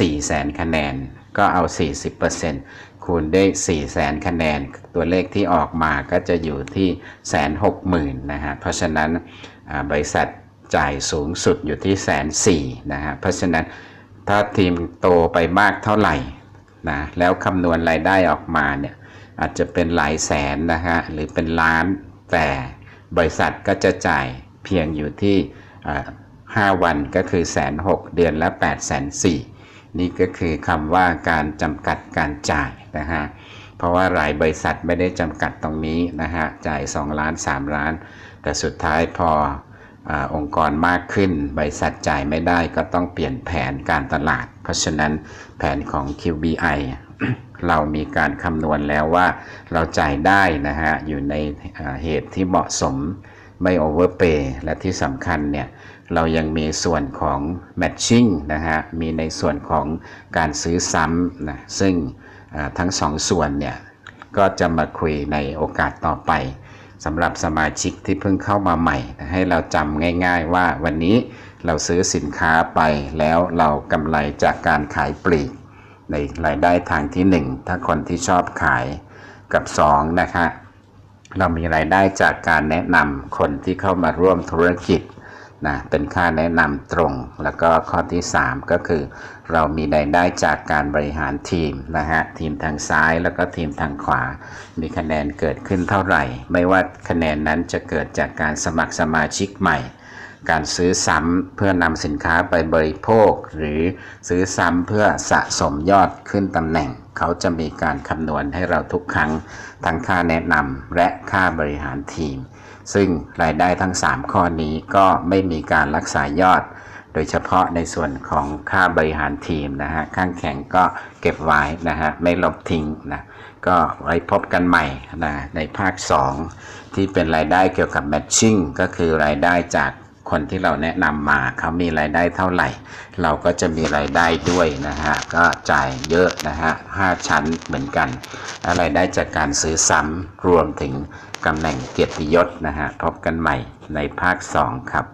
4แสนคะแนน ก็เอา 40%คูณด้วย4แสนคะแนน ตัวเลขที่ออกมาก็จะอยู่ที่แสนหกหมื่นนะฮะ เพราะฉะนั้นบริษัทจ่ายสูงสุดอยู่ที่แสนสี่นะฮะ เพราะฉะนั้นถ้าทีมโตไปมากเท่าไหร่นะแล้วคำนวณรายได้ออกมาเนี่ยอาจจะเป็นหลายแสนนะฮะหรือเป็นล้านแต่บริษัทก็จะจ่ายเพียงอยู่ที่อ่า5วันก็คือแสนหกเดือนละ8ปดแส นี่ก็คือคำว่าการจำกัดการจ่ายนะฮะเพราะว่าหลายบริษัทไม่ได้จำกัดตรงนี้นะฮะจ่าย 2 ล้าน 3 ล้าน แต่สุดท้ายพออองค์กรมากขึ้น บริษัทจ่ายไม่ได้ก็ต้องเปลี่ยนแผนการตลาด เพราะฉะนั้นแผนของ QBI เรามีการคำนวณแล้วว่าเราจ่ายได้นะฮะอยู่ในเหตุที่เหมาะสม ไม่โอเวอร์เปย์และที่สำคัญเนี่ยเรายังมีส่วนของ matching นะฮะมีในส่วนของการซื้อซ้ำนะซึ่งทั้งสองส่วนเนี่ยก็จะมาคุยในโอกาสต่อไปสำหรับสมาชิกที่เพิ่งเข้ามาใหม่ ให้เราจำง่าย ๆ ว่าวันนี้เราซื้อสินค้าไปแล้วเรากำไรจากการขายปลีก ในรายได้ทางที่ 1 ถ้าคนที่ชอบขายกับ 2 นะคะ เรามีรายได้จากการแนะนำคนที่เข้ามาร่วมธุรกิจนะเป็นค่าแนะนำตรง แล้วก็ข้อที่ 3 ก็คือ เรามีรายได้จากการบริหารทีมนะฮะทีมทางซ้ายแล้วก็ทีมทางขวา มีคะแนนเกิดขึ้นเท่าไหร่ ไม่ว่าคะแนนนั้นจะเกิดจากการสมัครสมาชิกใหม่ การซื้อซ้ำเพื่อนำสินค้าไปบริโภค หรือซื้อซ้ำเพื่อสะสมยอดขึ้นตำแหน่ง เขาจะมีการคำนวณให้เราทุกครั้ง ทั้งค่าแนะนำและค่าบริหารทีม ซึ่งรายได้ทั้ง 3 ข้อนี้ก็ไม่มีการรักษายอด โดยเฉพาะในส่วนของค่าบริหารทีมนะฮะข้างแข็งก็เก็บไว้นะฮะไม่ลบทิ้งนะก็ไว้พบกันใหม่นะในภาค 2 ที่เป็นรายได้เกี่ยวกับ matching ก็คือรายได้จาก คนที่เราแนะนำมาเขามีรายได้เท่าไหร่ เราก็จะมีรายได้ด้วยนะฮะ ก็จ่ายเยอะนะฮะห้าชั้นเหมือนกัน อะไรได้จากการซื้อซ้ำรวมถึงตำแหน่งเกียรติยศนะฮะ พบกันใหม่ในภาค 2 ครับ